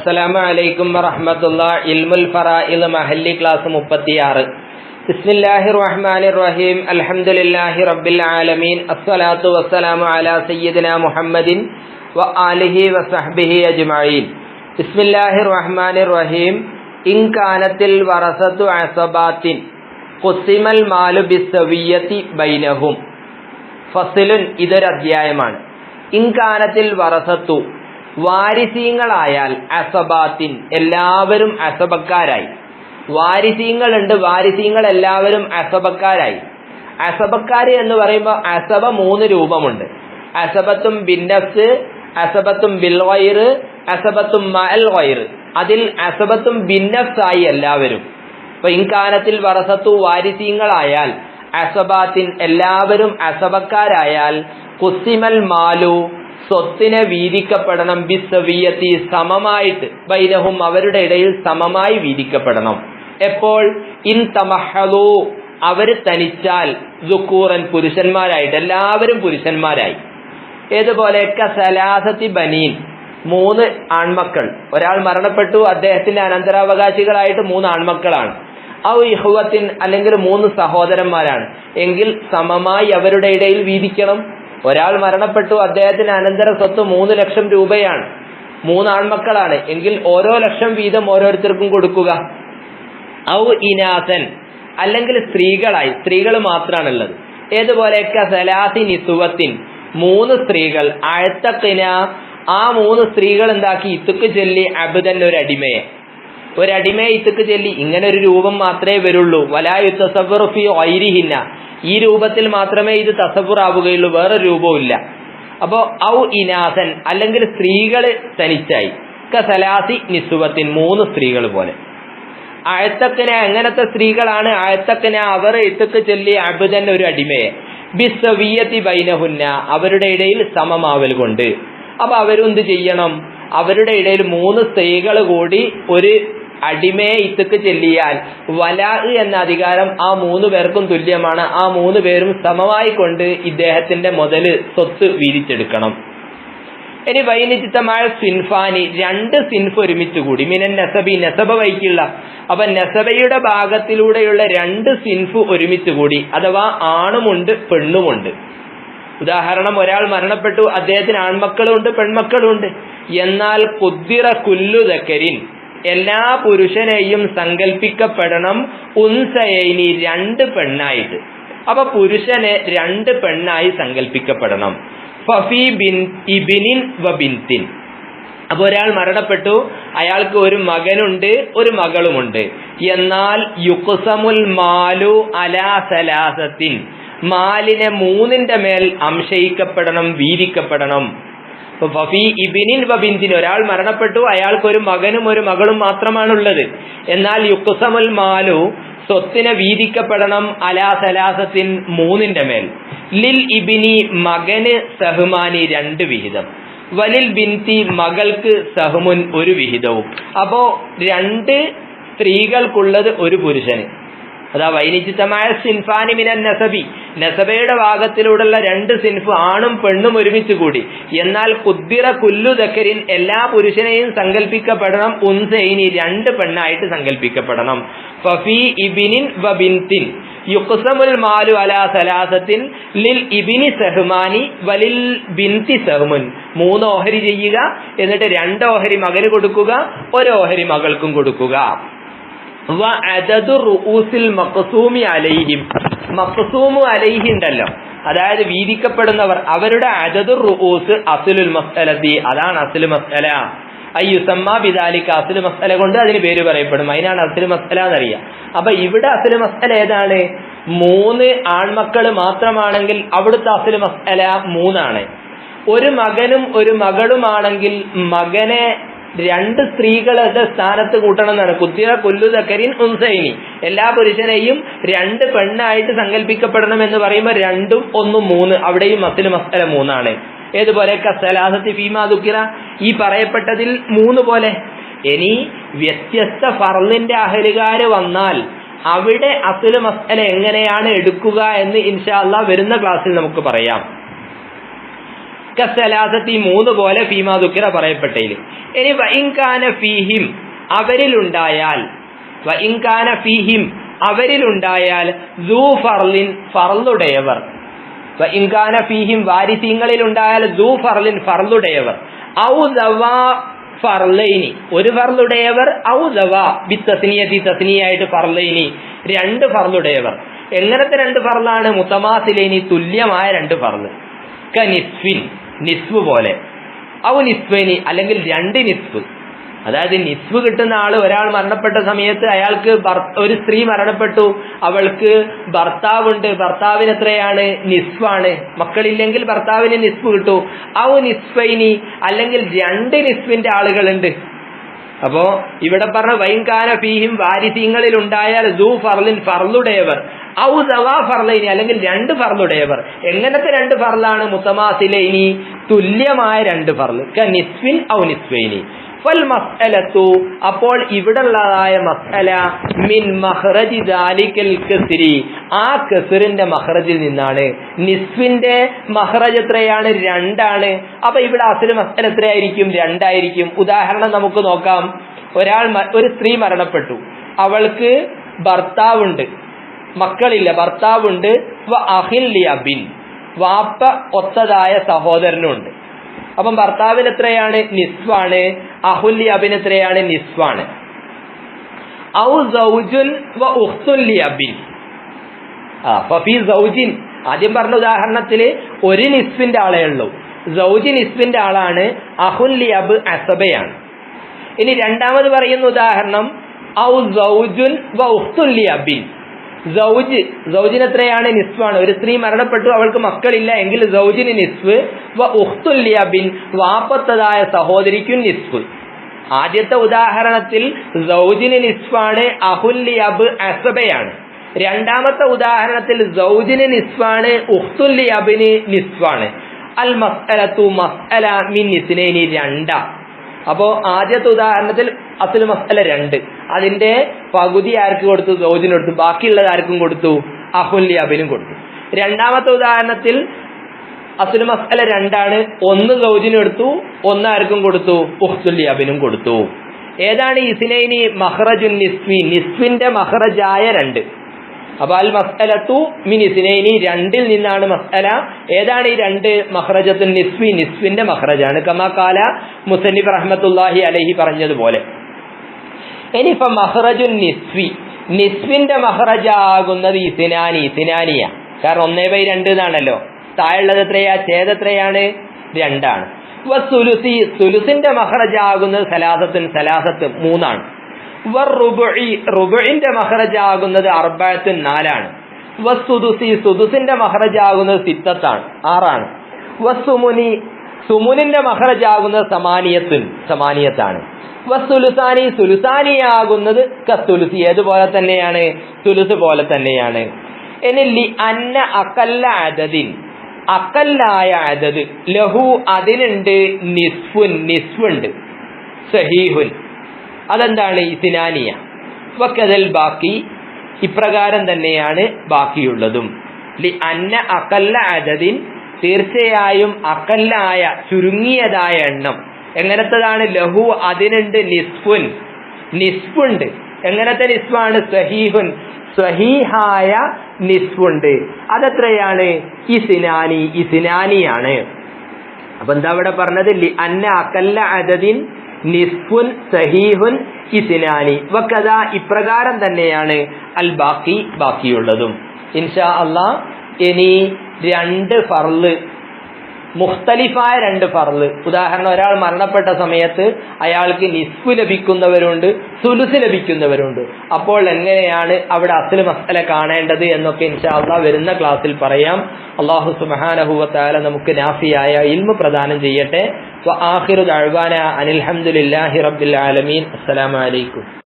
അസ്സലാമു അലൈക്കും ഇൽമുൽ ഫറാഇൽ മഹല്ലി ക്ലാസ് മുപ്പത്തിയാറ്. ബിസ്മില്ലാഹി റഹ്മാനി റഹീം അൽഹംദുലില്ലാഹി റബ്ബിൽ ആലമീൻ. അസ്സലാത്തു വസ്സലാമു അലാ മുഹമ്മദിൻ വസഹ്ബിഹി അജ്മഈൻ. ബിസ്മില്ലാഹി റഹ്മാനി റഹീം മാലു ബൈനഹും. ഇൻകാനത്തിൽ വറസത്തു വാരിസീങ്ങളായാൽ അസബാത്തിൻ എല്ലാവരും അസബക്കാരായി. വാരിസീങ്ങളുണ്ട് വാരിസീങ്ങൾ എല്ലാവരും അസബക്കാരായി. അസബക്കാര് എന്ന് പറയുമ്പോൾ അസബ മൂന്ന് രൂപമുണ്ട്. അസബത്തും ബിന്നസ് അസബത്തും ബിൽവയർ അസബത്തും മൽ വയർ അതിൽ അസബത്തും ബിന്നഫ്സ് ആയി എല്ലാവരും. അപ്പൊ ഇൻകാനത്തിൽ വറസത്തു വാരിസീങ്ങളായാൽ അസബാത്തിൻ എല്ലാവരും അസബക്കാരായാൽ കുസിമൽ മാലു സ്വത്തിനെ വീതിക്കപ്പെടണം ബിസവിയത്തി സമമായിട്ട് ബൈനഹും അവരുടെ ഇടയിൽ സമമായി വീതിക്കപ്പെടണം. എപ്പോൾ? ഇൻ തമഹലു അവർ തനിച്ചാൽ ദുക്കൂറൻ പുരുഷന്മാരായിട്ട് എല്ലാവരും പുരുഷന്മാരായി. ഏതുപോലെ? കസലാസത്തി ബനീൻ മൂന്ന് ആൺമക്കൾ. ഒരാൾ മരണപ്പെട്ടു അദ്ദേഹത്തിന്റെ അനന്തരാവകാശികളായിട്ട് മൂന്ന് ആൺമക്കളാണ്. ഔ ഇഹുവത്തിൻ അല്ലെങ്കിൽ മൂന്ന് സഹോദരന്മാരാണ്. എങ്കിൽ സമമായി അവരുടെ ഇടയിൽ വീതിക്കണം. ഒരാൾ മരണപ്പെട്ടു അദ്ദേഹത്തിന് അനന്തര സ്വത്ത് മൂന്ന് ലക്ഷം രൂപയാണ്. മൂന്ന് ആൺമക്കളാണ് എങ്കിൽ ഓരോ ലക്ഷം വീതം ഓരോരുത്തർക്കും കൊടുക്കുക. ഔ ഇനാസൻ. അല്ലെങ്കിൽ സ്ത്രീകളായി. സ്ത്രീകൾ മാത്രമാണുള്ളത്. ഏതുപോലെയൊക്കെ? സലാസി നിസുവത്തിൻ മൂന്ന് സ്ത്രീകൾ. അഴത്തക്കിന. ആ മൂന്ന് സ്ത്രീകൾ എന്താക്കി? ഇത്തുക്ക് ചൊല്ലി അബുദൻ ഒരു അടിമയെ ഒരടിമയെ ഇത്തുക്ക് ചൊല്ലി. ഇങ്ങനെ ഒരു രൂപം മാത്രമേ വരുള്ളൂ. വലായുത്തസവറുഫി ഐരിഹിന്ന ഈ രൂപത്തിൽ മാത്രമേ ഇത് തസഫുർ ആവുകയുള്ളൂ വേറെ രൂപവും അപ്പോ ഔ ഇനാസൻ അല്ലെങ്കിൽ സ്ത്രീകൾ തനിച്ചായി. കസലാസി നിസുവത്തിൻ മൂന്ന് സ്ത്രീകൾ പോലെ. അഴത്തക്കന എങ്ങനത്തെ സ്ത്രീകളാണ് അഴത്തക്കന അവർ ഇത്തക്ക് ചൊല്ലി അബുദൻ ഒരു അടിമയെ. ബിസ്വീയത്തി ബൈനഹുന്ന അവരുടെ ഇടയിൽ സമമാവൽ കൊണ്ട്. അപ്പൊ അവരെന്ത് ചെയ്യണം? അവരുടെ ഇടയിൽ മൂന്ന് സ്ത്രീകൾ കൂടി ഒരു അടിമയെ ഇത്തക്ക് ചെല്ലിയാൽ വലാ എന്ന അധികാരം ആ മൂന്ന് പേർക്കും തുല്യമാണ്. ആ മൂന്ന് പേരും സമമായി കൊണ്ട് ഇദ്ദേഹത്തിന്റെ മുതൽ സ്വത്ത് വീതിച്ചെടുക്കണം. ഇനി വൈനിചിത്തമായ സിൻഫാനി രണ്ട് സിൻഫ് ഒരുമിച്ച് കൂടി. മിനൻ നസബി നസബ വൈക്കുള്ള. അപ്പൊ നസബയുടെ ഭാഗത്തിലൂടെയുള്ള രണ്ട് സിൻഫ് ഒരുമിച്ച് കൂടി. അഥവാ ആണുമുണ്ട് പെണ്ണുമുണ്ട്. ഉദാഹരണം ഒരാൾ മരണപ്പെട്ടു അദ്ദേഹത്തിന് ആൺമക്കളുണ്ട് പെൺമക്കളുണ്ട്. എന്നാൽ കുദ്ദിറ കുല്ലുദക്കരിൻ എല്ലാ പുരുഷനെയും സങ്കല്പിക്കപ്പെടണം ഉൻസയനി രണ്ട് പെണ്ണായിട്ട്. അപ്പൊ പുരുഷനെ രണ്ട് പെണ്ണായി സങ്കല്പിക്കപ്പെടണം ഫഫി ബിൻ ഇബിനിൻ വ ബിൻതിൻ. അപ്പൊ ഒരാൾ മരണപ്പെട്ടു. അയാൾക്ക് ഒരു മകനുണ്ട് ഒരു മകളുമുണ്ട്. എന്നാൽ യുക്സമുൽ മാലു അലാ സലാസത്തിൻ. മാലിനെ മൂന്നിന്റെ മേൽ അംശയിക്കപ്പെടണം വീതിക്കപ്പെടണം. ഇബിനിൻ വബിന്തിൻ ഒരാൾ മരണപ്പെട്ടു അയാൾക്ക് ഒരു മകനും ഒരു മകളും മാത്രമാണുള്ളത്. എന്നാൽ യുക്കുസമുൽ മാലു സ്വത്തിനെ വീതിക്കപ്പെടണം അലാ സലാസത്തിൻ മൂന്നിന്റെ മേൽ. ലിൽ ഇബിനി മകന് സഹ്മാനി രണ്ട് വിഹിതം. വലിൽ ബിന്തി മകൾക്ക് സഹ്മുൻ ഒരു വിഹിതവും. അപ്പോ രണ്ട് സ്ത്രീകൾക്കുള്ളത് ഒരു പുരുഷന്. അതാ വൈനിചിത്തമായ സിൻഫാനി മിനൻ നസബി. നസബയുടെ ഭാഗത്തിലൂടെയുള്ള രണ്ട് സിൻഫ് ആണും പെണ്ണും ഒരുമിച്ച് കൂടി. എന്നാൽ കുദ്ദിറ കുല്ലു ദക്കരിൻ എല്ലാ പുരുഷനെയും സങ്കല്പിക്കപ്പെടണം ഉൻസൈനി രണ്ട് പെണ്ണായിട്ട് സങ്കല്പിക്കപ്പെടണം ഫഫി ഇബിനിൻ വബിൻതിൻ. ബിൻതിൻ യുക്സമുൽ മാലു അലാ സലാസത്തിൻ ലിൽ ഇബിനി സഹ്മാനി വലിൽ ബിൻതി സഹ്മുൻ. മൂന്ന് ഓഹരി ചെയ്യുക എന്നിട്ട് രണ്ട് ഓഹരി മകന് കൊടുക്കുക ഒരു ഓഹരി മകൾക്കും കൊടുക്കുക. മഖസൂമി അലൈഹിം. അലൈഹി ഉണ്ടല്ലോ. അതായത് വീതിക്കപ്പെടുന്നവർ അവരുടെ അജദുർ റുഊസ് അസുലുൽ മസ്അലത്തി അതാണ് അസുൽ മസ്അല. അയ്യുസമ്മ ബിദാലിക്ക് അസുൽ മസ്അല കൊണ്ട് അതിന് പേര് പറയപ്പെടും. അതിനാണ് അസുൽ മസ്അല എന്നറിയാം. അപ്പൊ ഇവിടെ അസുൽ മസ്അല ഏതാണ്? മൂന്ന് ആൺമക്കൾ മാത്രമാണെങ്കിൽ അവിടുത്തെ അസുൽ മസ്അല മൂന്നാണ്. ഒരു മകനും ഒരു മകളുമാണെങ്കിൽ മകനെ രണ്ട് സ്ത്രീകളുടെ സ്ഥാനത്ത് കൂട്ടണം എന്നാണ് കുത്തിയ കൊല്ലുതക്കരിൻ ഉൻസൈനി എല്ലാ പുരുഷനെയും രണ്ട് പെണ്ണായിട്ട് സങ്കല്പിക്കപ്പെടണം എന്ന് പറയുമ്പോൾ രണ്ടും ഒന്നും മൂന്ന്. അവിടെയും മസിൽ മസ്തല മൂന്നാണ്. ഏതുപോലെ? കസലാസത്തി ഫീമാ ദുഃഖിറ ഈ പറയപ്പെട്ടതിൽ മൂന്ന് പോലെ. ഇനി വ്യത്യസ്ത ഫർലിന്റെ അഹലുകാര് വന്നാൽ അവിടെ അസുല മസ്തല എങ്ങനെയാണ് എടുക്കുക എന്ന് ഇൻഷാല്ല വരുന്ന ക്ലാസ്സിൽ നമുക്ക് പറയാം. കസലാസത്തി മൂന്ന് പോലെ ഫീമാ ദുഃഖിറ പറയപ്പെട്ടതിൽ. ഇനി വൈങ്കാന ഫീഹിം അവരിലുണ്ടായാൽ. വൈങ്കാന ഫീഹിം അവരിലുണ്ടായാൽ ദൂ ഫർലിൻ ഫർലുടയവർ വൈങ്കാന ഫീഹിം വാരിസീങ്ങളിൽ ഉണ്ടായാൽ ദൂ ഫർലിൻ ഫർലുടയവർ ഔ ദവാ ഫർലൈനി ഒരു ഫർലുടയവർ ഔ ദവാ ബി തസ്നിയതി തസ്നിയായിട്ട് ഫർലൈനി രണ്ട് ഫർലുടയവർ എങ്ങനത്തെ രണ്ട് ഫർലാണ് മുത്തമാസിലേനി തുല്യമായ രണ്ട് ഫർൽ ക നിസ്വ് പോലെ. ഔ നിസ്വനി അല്ലെങ്കിൽ രണ്ട് നിസ്ഫ് അതായത് നിസ്ഫ് കിട്ടുന്ന ആൾ ഒരാൾ മരണപ്പെട്ട സമയത്ത് അയാൾക്ക് ഒരു സ്ത്രീ മരണപ്പെട്ടു അവൾക്ക് ഭർത്താവുണ്ട് ഭർത്താവിന് എത്രയാണ് നിസ്ഫാണ് മക്കളില്ലെങ്കിൽ ഭർത്താവിന് നിസ്ഫ് കിട്ടു. ഔ നിസ്ഫൈനി അല്ലെങ്കിൽ രണ്ട് നിസ്ഫിന്റെ ആളുകളുണ്ട്. അപ്പോ ഇവിടെ പറഞ്ഞ വൈകാന ഫീഹിം വാരിസീങ്ങളിൽ ഉണ്ടായാൽ ഫർലിൻ ഫർലുടയവർ ഔ അല്ലെങ്കിൽ രണ്ട് ഫർലുടയവർ എങ്ങനത്തെ രണ്ട് ഫർലാണ് മുത്തമാസിലൈനി? തുല്യമായ രണ്ട് ഫർൽ. ക നിസ്ഫിൻ ഔ നിസ്വൈനി ഫൽ മസ്അലത്തു അപ്പോൾ മസ്അല മിൻ മഹ്റജി ദാലിക്കൽ കസ്രി ആ കസറിന്റെ മഹ്റജിൽ നിന്നാണ്. നിസ്ഫിന്റെ മഹ്റജ് എത്രയാണ്? രണ്ടാണ്. അപ്പൊ ഇവിടെ അസൽ മസ്അല എത്രയായിരിക്കും? രണ്ടായിരിക്കും. ഉദാഹരണം നമുക്ക് നോക്കാം. ഒരാൾ ഒരു സ്ത്രീ മരണപ്പെട്ടു. അവൾക്ക് ഭർത്താവുണ്ട്. മക്കളില്ല ഭർത്താവുണ്ട്. വ അഹിൽ ലി അബിൻ വാപ്പ ഒത്തതായ സഹോദരനുണ്ട്. അപ്പം ഭർത്താവിന് എത്രയാണ് നിസ്വാണ്. അഹുല്ലി അബിൻ എത്രയാണ് നിസ്വാണ്. ഔ സൗജുൻ വ സൗജിൻ. ആദ്യം പറഞ്ഞ ഉദാഹരണത്തിൽ ഒരു നിസ്ഫിന്റെ ആളേ ഉള്ളൂ. സൗജി നിസ്ഫിന്റെ ആളാണ്. അഹുല്ലി അബ് അസബയാണ്. ഇനി രണ്ടാമത് പറയുന്ന ഉദാഹരണം. ഔ സൗജുൻ വ ഉഹ്തുല്ലി അബിൻ സൗജ് സൗജിന് എത്രയാണ് നിസ്ഫാണ് ഒരു സ്ത്രീ മരണപ്പെട്ടു അവൾക്ക് മക്കളില്ല എങ്കിൽ സൗജിന് നിസ്ഫ് വ ബിൻ വാപ്പത്തതായ സഹോദരിക്കും നിസ്ഫ് ആദ്യത്തെ ഉദാഹരണത്തിൽ സൗജിന് നിസ്ഫാണ് അഹുല്യബ് അസബയാണ്. രണ്ടാമത്തെ ഉദാഹരണത്തിൽ സൗജിന് നിസ്ഫാണ് ഉഹ്തുല്യബിന് നിസ്വാണ്. അൽ മസ്അലത്തു മസ്അല മിൻ നിസ്നേനി രണ്ടാ. അപ്പോ ആദ്യത്തെ ഉദാഹരണത്തിൽ അസുൽ മസല രണ്ട്. അതിന്റെ പകുതി ആർക്ക് കൊടുത്തു? സൗജിന് കൊടുത്തു. ബാക്കിയുള്ളത് ആർക്കും കൊടുത്തു? അഹുല്ലി അബിനും കൊടുത്തു. രണ്ടാമത്തെ ഉദാഹരണത്തിൽ അസുൽ മസല രണ്ടാണ്. ഒന്ന് സൗജിന് എടുത്തു ഒന്ന് ആർക്കും കൊടുത്തു? ഉഹ്തുല്ലി അബിനും കൊടുത്തു. ഏതാണ് ഇസിനൈനി മഹ്റജുൻ നിസ്വി നിസ്വിന്റെ മഹ്റജായ രണ്ട്. അപ്പൊ അൽ മസ്അലത്തു മിൻ ഇസ്നൈനി രണ്ടിൽ നിന്നാണ് മസ്അല. ഏതാണ് ഈ രണ്ട് മഹ്റജത്തു നിസ്വി നിസ്വിന്റെ മഹ്റജാണ് കമാക്കാല മുസന്നിഫ് റഹ്മത്തുല്ലാഹി അലഹി പറഞ്ഞതുപോലെ. ഇനിയിപ്പൊ മഹ്റജു നിസ്വി നിസ്വിന്റെ മഹ്റജാകുന്നത് ഇസിനാനി ഇസിനാനിയ. കാരണം ഒന്നേ ബൈ രണ്ട് എന്നാണല്ലോ. താഴെയുള്ളത് എത്രയാ? ഛേദെത്രയാണ് രണ്ടാണ്. സുലുസി സുലുസിന്റെ മഹ്റജാകുന്നത് സലാസത്തുൻ സലാസത്ത് മൂന്നാണ്. റുബുഇന്റെ മഹ്റജാകുന്നത് അർബായത്തിൻ നാലാണ് വസ്തുസി സുദുസി സുദുസിന്റെ മഹ്റജാകുന്നത് സിത്തത്താണ് ആറാണ്. വസ്തുമുനി സുമുനി സുമുനിന്റെ മഹ്റജാകുന്നത് സമാനിയത്തുൻ സമാനിയത്താണ്. വസ്തുലുസാനി സുലുസാനിയാകുന്നത് കസ്തുലുസി ഏതുപോലെ തന്നെയാണ്? സുലുസ് പോലെ തന്നെയാണ്. ഇനി ലി അന്ന അക്കല്ല അതതിൻ അക്കല്ലായ അതത് ലഹു അതിനുണ്ട് നിസ്ഫുൻ നിസ്ഫുണ്ട് സഹീഹുൻ. അതെന്താണ്? ഇസിനാനിയ വക്കതൽ ബാക്കി. ഇപ്രകാരം തന്നെയാണ് ബാക്കിയുള്ളതും. ലി അന്ന അക്കല്ല അതതിൻ തീർച്ചയായും അക്കല്ലായ ചുരുങ്ങിയതായ എണ്ണം. എങ്ങനത്തതാണ്? ലഹു അതിനുണ്ട് നിസ്ഫുൻ. നിസ്ഫുണ്ട്. എങ്ങനത്തെ നിസ്ഫാണ്? സഹീഹുൻ. സഹീഹായ നിസ്ഫുണ്ട്. അതെത്രയാണ്? ഇസിനാനി ഇസിനാനിയാണ് അപ്പൊ എന്താ ഇവിടെ പറഞ്ഞത്? ലി അന്ന അക്കല്ല അതതിൻ നിസ്ഫുൻ സഹീഹുൻ ഇസിനാനി. വക്കഥ ഇപ്രകാരം തന്നെയാണ് അൽ ബാക്കി ബാക്കിയുള്ളതും. ഇൻഷാ അള്ളാ ഇനി രണ്ട് ഫർൾ മുഖ്തലിഫായ രണ്ട് ഫർൾ ഉദാഹരണം ഒരാൾ മരണപ്പെട്ട സമയത്ത് അയാൾക്ക് നിസ്ഫു ലഭിക്കുന്നവരുണ്ട് സുലുസ് ലഭിക്കുന്നവരുണ്ട്. അപ്പോൾ എങ്ങനെയാണ് അവിടെ അസൽ മസല കാണേണ്ടത് എന്നൊക്കെ ഇൻഷാല്ല വരുന്ന ക്ലാസ്സിൽ പറയാം. അള്ളാഹു സുബാനഹുവത്താല നമുക്ക് നാഫിയായ ഇൽമു പ്രദാനം ചെയ്യട്ടെ. അനിൽഹമുല്ലാഹി റബ്ബിൽ ആലമീൻ. അസ്സലാമു അലൈക്കും.